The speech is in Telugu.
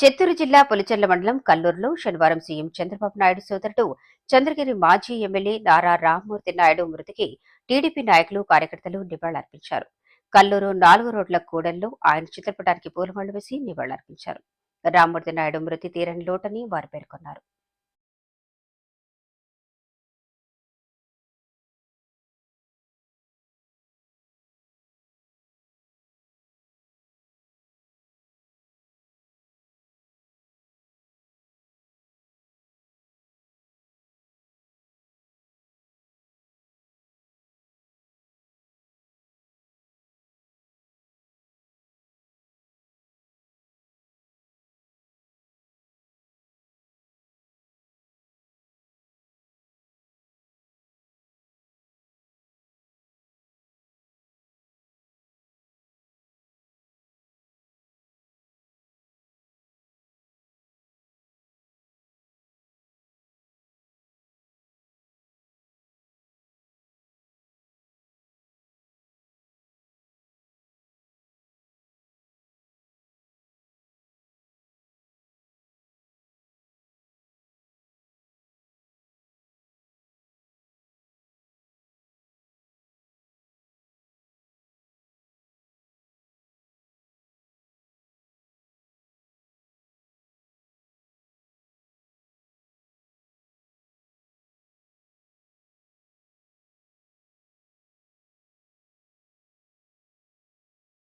చిత్తూరు జిల్లా పులిచెర్ల మండలం కల్లూరులో శనివారం సీఎం చంద్రబాబు నాయుడు సోదరుడు చంద్రగిరి మాజీ ఎమ్మెల్యే నారా రామ్మూర్తి నాయుడు మృతికి టీడీపీ నాయకులు కార్యకర్తలు నివాళులర్పించారు. కల్లూరు నాలుగు రోడ్ల కూడల్లో ఆయన చిత్రపటానికి పూలమాళ్ళు వేసి నివాళులర్పించారు. రామ్మూర్తి నాయుడు మృతి తీరని లోటని వారు పేర్కొన్నారు.